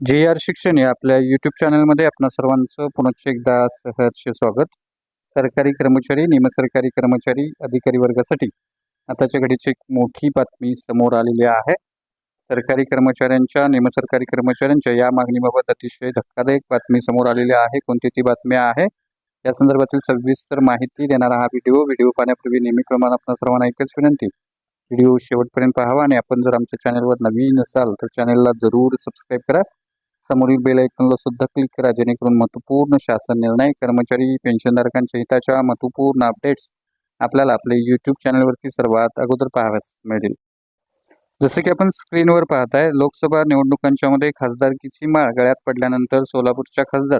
जे आर शिक्षण या आपल्या यूट्यूब चॅनलमध्ये आपणा सर्वांचं पुनश्च एकदा सहर्ष स्वागत. सरकारी कर्मचारी निमसरकारी कर्मचारी अधिकारी वर्गासाठी आताच्या घडीची एक मोठी बातमी समोर आलेली आहे. सरकारी कर्मचाऱ्यांच्या निमसरकारी कर्मचाऱ्यांच्या या मागणीबाबत अतिशय धक्कादायक बातमी समोर आलेली आहे. कोणती ती बातमी आहे? या संदर्भातील सविस्तर माहिती देणारा हा व्हिडिओ व्हिडिओ पाहण्यापूर्वी नेहमीप्रमाणे आपण सर्वांना एकच विनंती व्हिडिओ शेवटपर्यंत पाहावा आणि आपण जर आमच्या चॅनलवर नवीन असाल तर चॅनलला जरूर सबस्क्राईब करा. समोरील बेल आयकॉनला सुद्धा क्लिक करा जेणेकरून महत्त्वपूर्ण शासन निर्णय कर्मचारी पेन्शनधारकांच्या हिताच्या महत्त्वपूर्ण अपडेट्स आपल्याला आपले यूट्यूब चॅनलवरती सर्वात अगोदर पाहाव्यास मिळतील. जसे की आपण स्क्रीनवर पाहताय लोकसभा निवडणुकांच्या मध्ये खासदारकीची माळ गळ्यात पडल्यानंतर सोलापूरच्या खासदार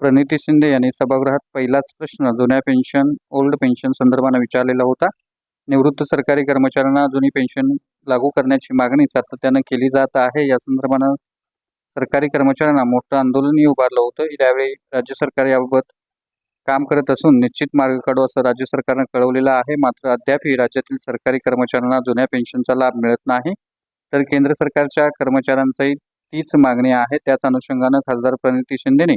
प्रणिती शिंदे यांनी सभागृहात पहिलाच प्रश्न जुन्या पेन्शन ओल्ड पेन्शन संदर्भानं विचारलेला होता. निवृत्त सरकारी कर्मचाऱ्यांना जुनी पेन्शन लागू करण्याची मागणी सातत्यानं केली जात आहे. या संदर्भानं सरकारी कर्मचाऱ्यांना मोठं आंदोलनही उभारलं होतं. यावेळी राज्य सरकार याबाबत काम करत असून निश्चित मार्ग काढू असं राज्य सरकारनं कळवलेलं आहे. मात्र अद्यापही राज्यातील सरकारी कर्मचाऱ्यांना जुन्या पेन्शनचा लाभ मिळत नाही. तर केंद्र सरकारच्या कर्मचाऱ्यांचाही तीच मागणी आहे. त्याच अनुषंगानं खासदार प्रणिती शिंदेने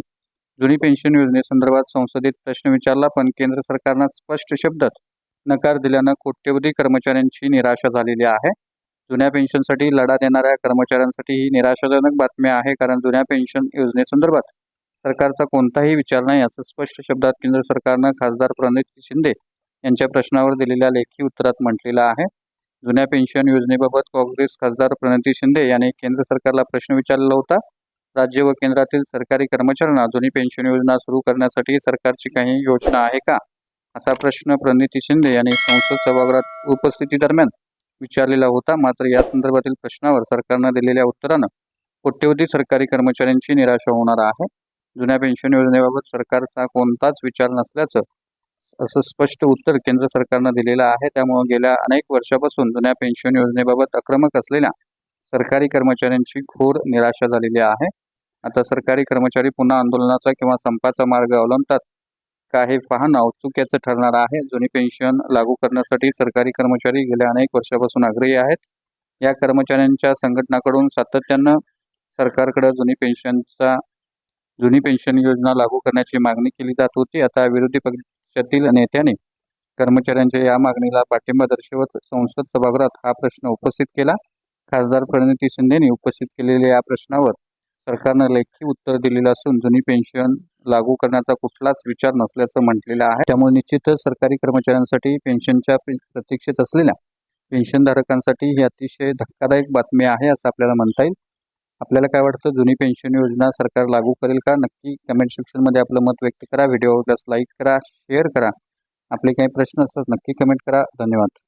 जुनी पेन्शन योजनेसंदर्भात संसदेत प्रश्न विचारला पण केंद्र सरकारनं स्पष्ट शब्दात नकार दिल्यानं कोट्यवधी कर्मचाऱ्यांची निराशा झालेली आहे. जुन्या पेन्शनसाठी लढा देणाऱ्या कर्मचाऱ्यांसाठी ही निराशाजनक बातमी आहे कारण जुन्या पेन्शन योजनेसंदर्भात सरकारचा कोणताही विचार नाही असं स्पष्ट शब्दात केंद्र सरकारनं खासदार प्रणित शिंदे यांच्या प्रश्नावर दिलेल्या लेखी उत्तरात म्हटलेलं आहे. जुन्या पेन्शन योजनेबाबत काँग्रेस खासदार प्रणिती शिंदे यांनी केंद्र सरकारला प्रश्न विचारला होता. राज्य व केंद्रातील सरकारी कर्मचाऱ्यांना जुनी पेन्शन योजना सुरू करण्यासाठी सरकारची काही योजना आहे का? असा प्रश्न प्रणिती शिंदे यांनी संसद सभागृहात उपस्थिती दरम्यान विचारलेला होता. मात्र या संदर्भातील प्रश्नावर सरकारनं दिलेल्या उत्तरानं कोट्यवधी सरकारी कर्मचाऱ्यांची निराशा होणार आहे. जुन्या पेन्शन योजनेबाबत सरकारचा कोणताच विचार नसल्याचं असं स्पष्ट उत्तर केंद्र सरकारनं दिलेलं आहे. त्यामुळे गेल्या अनेक वर्षापासून जुन्या पेन्शन योजनेबाबत आक्रमक असलेल्या सरकारी कर्मचाऱ्यांची घोर निराशा झालेली आहे. आता सरकारी कर्मचारी पुन्हा आंदोलनाचा किंवा संपाचा मार्ग अवलंबतात का हे पाहणं चुक्याचं ठरणार आहे. जुनी पेन्शन लागू करण्यासाठी सरकारी कर्मचारी गेल्या अनेक वर्षापासून आग्रही आहेत. या कर्मचाऱ्यांच्या संघटनाकडून सातत्यानं सरकारकडे जुनी पेन्शनचा जुनी पेन्शन योजना लागू करण्याची मागणी केली जात होती. आता विरोधी पक्षातील नेत्याने कर्मचाऱ्यांच्या या मागणीला पाठिंबा दर्शवत संसद सभागृहात हा प्रश्न उपस्थित केला. खासदार प्रणिती शिंदेने उपस्थित केलेल्या या प्रश्नावर सरकारनं लेखी उत्तर दिलेलं असून जुनी पेन्शन लागू करण्याचा कुठलाच विचार नसल्याचं म्हटलेलं आहे. त्यामुळे निश्चितच सरकारी कर्मचाऱ्यांसाठी पेन्शनच्या प्रतीक्षेत असलेल्या पेन्शनधारकांसाठी ही अतिशय धक्कादायक बातमी आहे असं आपल्याला म्हणता येईल. आपल्याला काय वाटतं? जुनी पेन्शन योजना सरकार लागू करेल का? नक्की कमेंट सेक्शनमध्ये आपलं मत व्यक्त करा. व्हिडिओ आवडल्यास लाईक करा शेअर करा. आपले काही प्रश्न असतात नक्की कमेंट करा. धन्यवाद.